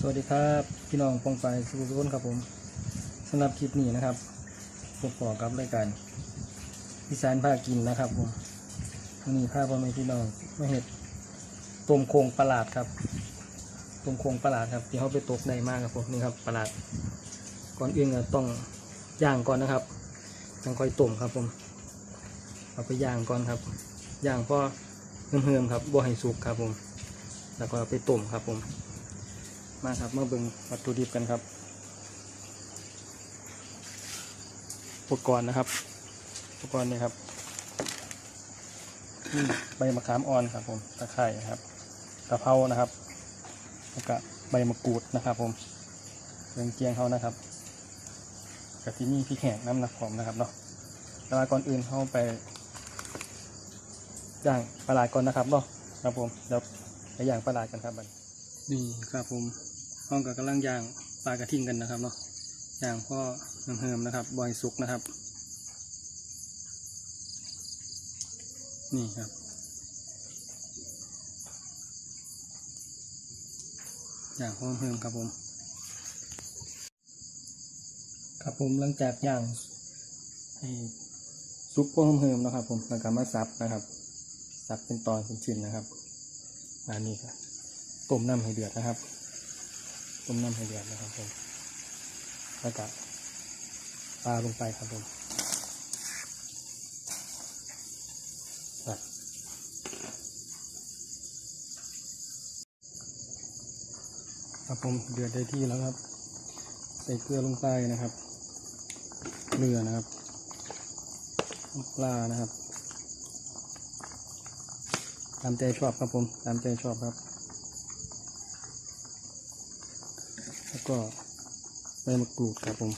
สวัสดีครับพี่น้องปองไปสุขุนครับผมสำหรับคลิปนี้นะครับพบปอกับรายการอีสานพากินนะครับผมวันนี้พาพ่อแม่พี่น้องมาเห็ดต้มโครงประหลาดครับต้มโครงประหลาดครับที่เขาไปตกได้มากครับผมนี่ครับประหลาด ก่อนอื่นต้องย่างก่อนนะครับต้องค่อยต้มครับผมเอาไปย่างก่อนครับย่างพอเฮิมๆครับบ่ให้สุกครับผม แล้วก็เอาไปต้มครับผม มาครับมาเบิ่งวัตถุดิบกันครับ อุปกรณ์นะครับ อุปกรณ์นี่ครับนี่ใบมะขามอ่อนครับผม ตะไคร่ครับกระเพรานะครับแล้วก็ใบมะกรูดนะครับ ผมเรื่องเจียงเขานะครับกะที่นี่พริกแห้งน้ำหนักหอมนะครับเนาะแต่ว่าก่อนอื่นเข้าไปย่างปลาไหลก่อนนะครับเนาะครับผมเดี๋ยวไปย่างปลาไหลกันครับบัด นี่ครับผมห้องกับกำลังย่างปลากระทิงกันนะครับเนาะย่างพ่อเฮิมนะครับบอยสุกนะครับ นี่ครับย่างพ่อเฮิมครับผม ครับผมหลังจากย่างให้ซุปพ่อเฮิมนะครับ ผมแล้วก็มาซับนะครับซับเป็นตอนเป็นชิ้นนะครับอันนี้ครับ ต้มน้ำให้เดือดนะครับ ต้มน้ำให้เดือดนะครับผมแล้วก็ปลาลงไปครับผมครับครับผมเดือดได้ที่แล้วครับ ใส่เกลือลงไปนะครับเกลือนะครับปลานะครับ ตามใจชอบครับผม ตามใจชอบครับ แล้ว ก็ใบมะกรูดครับผม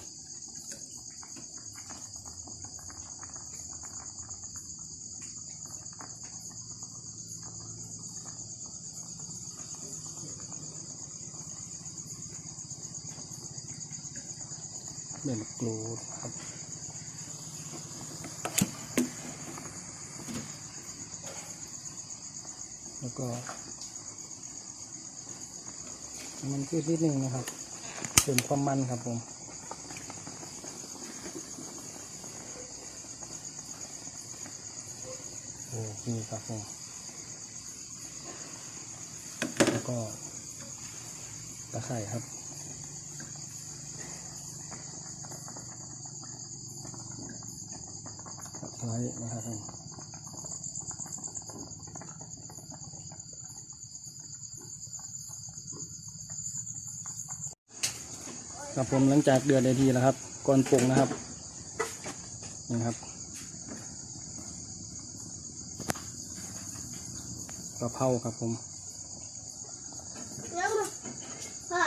ใบมะกรูดครับแล้วก็ มันพืชนิดนึงนะครับ เสริมความมันครับผมโอ้นี่ครับผมแล้วก็ตะไคร่ครับไว้นะครับผม ครับผมหลังจากเดือดได้ทีแล้วครับ ก่อนปรุงนะครับนี่ครับกะเพราครับผมแล้วมันพ่อ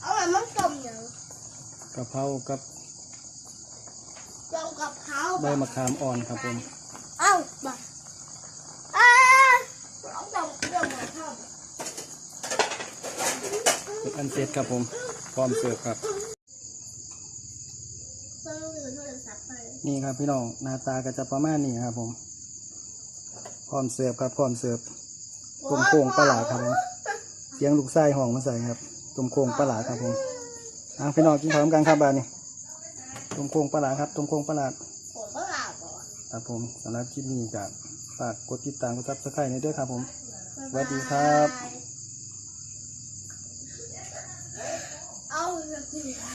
เอาอะไรมันต้มอย่างกะเพรากับลงกับเขาใบมะขามอ่อนครับผมเอ้าบักอ้าเอาต้มเครื่องมาทเป็นอันเสร็จครับผม พร้อมเสิร์ฟครับำเพิ่งลืมโทรศัพท์ไปนี่ครับพี่น้องหน้าตาก็จะประมาณนี้ครับ ผม พร้อมเสิร์ฟครับพร้อมเสิร์ฟต้มโค้งปลาหลาดครับผมเสียงลูกไส้ห้องมาใส่ครับต้มโค้งปลาหลาดครับผมอะพี่น้องกินพร้อมกันครับบานนี้ต้มโค้งปลาหลาดครับต้มโค้งปลาหลาดผมก็หลับอะครับผมสำหรับคลิปนี้ก็ฝากกดติดตามกดซับสไครต์ในด้วยครับผมสวัสดีครับ